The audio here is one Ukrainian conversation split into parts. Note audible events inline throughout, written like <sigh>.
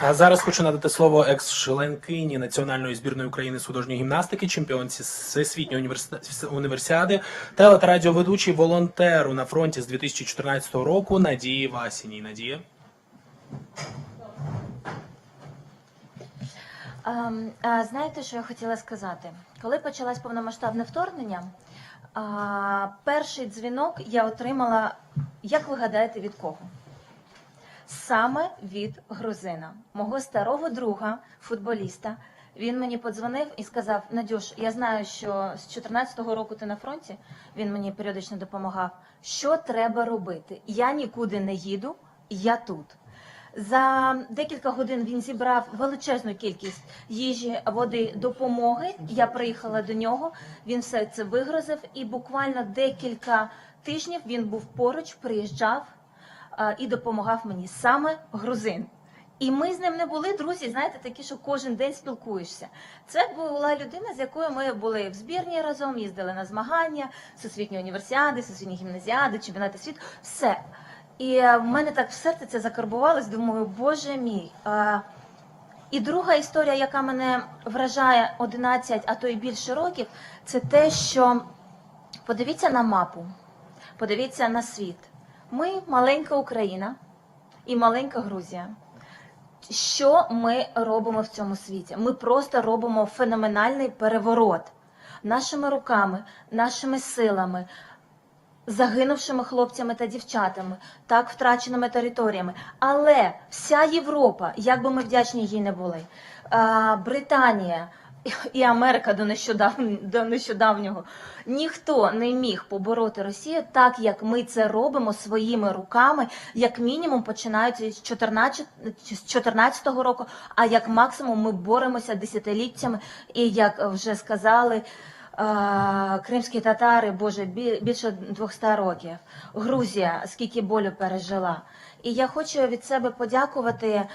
А зараз хочу надати слово екс-членкині національної збірної України з художньої гімнастики, чемпіонці всесвітньої університет- універсіади, теле волонтеру на фронті з 2014 року Надії Васіній. Надія. Ем, Знаєте, що я хотіла сказати? Коли почалось повномасштабне вторгнення, перший дзвінок я отримала, як ви гадаєте, від кого? Саме від грузина, мого старого друга, футболіста. Він мені подзвонив і сказав: Надюш, я знаю, що з 14-го року ти на фронті. Він мені періодично допомагав. Що треба робити? Я нікуди не їду, я тут. За декілька годин він зібрав величезну кількість їжі, води, допомоги. Я приїхала до нього. Він все це вигрузив, і буквально декілька тижнів він був поруч, приїжджав і допомагав мені саме грузин. І ми з ним не були друзі, знаєте, такі, що кожен день спілкуєшся. Це була людина, з якою ми були в збірні разом, їздили на змагання, всесвітні універсіади, всесвітні гімназіади, чемпіонати світу. Все. І е, в мене так в серці це закарбувалось. Думаю, боже мій. І друга історія, яка мене вражає 11, а то й більше років, це те, що подивіться на мапу, подивіться на світ. Ми маленька Україна і маленька Грузія. Що ми робимо в цьому світі? Ми просто робимо феноменальний переворот нашими руками, нашими силами, загинувшими хлопцями та дівчатами, так втраченими територіями. Але вся Європа, як би ми вдячні їй не були, Британія. І Америка до нещодавнього, до нещодавнього ніхто не міг побороти Росію так, як ми це робимо своїми руками, як мінімум починаючи з 14, з 14 року, а як максимум ми боремося десятиліттями. І як вже сказали, кримські татари, боже, більше 200 років. Грузія, скільки болю пережила. І я хочу від себе подякувати.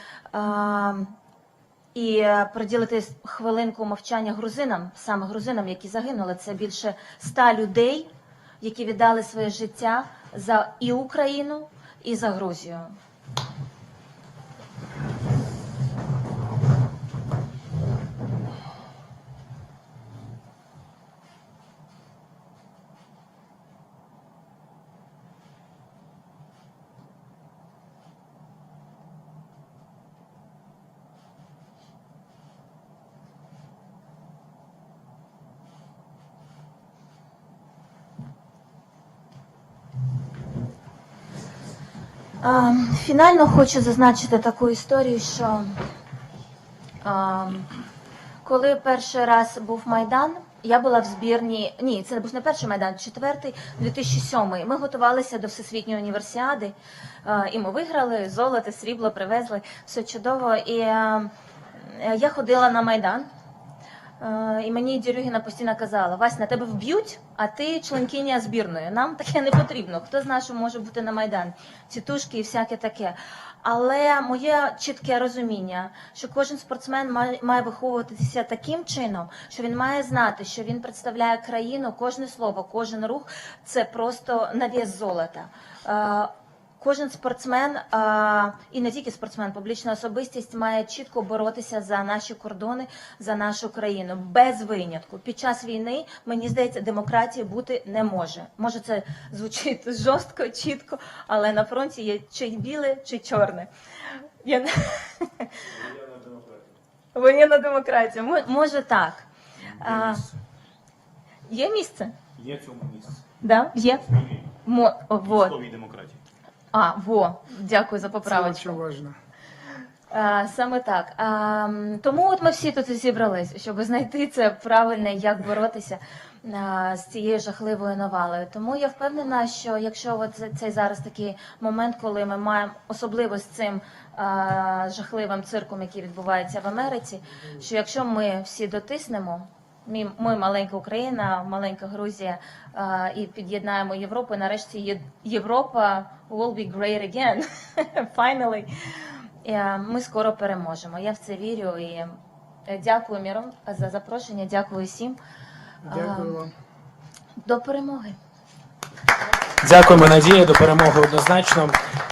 І е, приділити хвилинку мовчання грузинам, саме грузинам, які загинули. Це більше ста людей, які віддали своє життя за і Україну, і за Грузію. Фінально хочу зазначити таку історію, що коли перший раз був Майдан, я була в збірні. Ні, це був не перший Майдан, четвертий, 2007. Ми готувалися до Всесвітньої універсіади, і ми виграли золото, срібло привезли, все чудово. І я ходила на Майдан. Е, І мені Дірюгіна постійно казала: Вась, на тебе вб'ють, а ти членкиня збірної. Нам таке не потрібно. Хто знає, що може бути на Майдані? Тітушки і всяке таке. Але моє чітке розуміння, що кожен спортсмен має, виховуватися таким чином, що він має знати, що він представляє країну, кожне слово, кожен рух це просто на вес золота. Кожен спортсмен і не тільки спортсмен, публічна особистість має чітко боротися за наші кордони, за нашу країну без винятку. Під час війни мені здається, демократії бути не може. Може, це звучить <laughs> жорстко, чітко, але на фронті є чи біле, чи чорне. Я... <laughs> Воєнна демократія. Мо- Може так. А, є місце? Є в цьому місці. Да? Є. Мо... Вот. Демократії. А, во, дякую за Це поправочку. дуже важливо. А, саме так. А, тому от ми всі тут і зібрались, щоб знайти це правильне, як боротися а, з цією жахливою навалою. Тому я впевнена, що якщо от це- цей зараз такий момент, коли ми маємо особливо з цим а, жахливим цирком, який відбувається в Америці, що якщо ми всі дотиснемо. Ми, ми маленька Україна, маленька Грузія а, і під'єднаємо Європу. І нарешті Європа will be great again. <laughs> Finally. Ми скоро переможемо. Я в це вірю і е, дякую Мірон за запрошення. Дякую всім. Дякую вам. До перемоги. Дякуємо, Надія. До перемоги однозначно.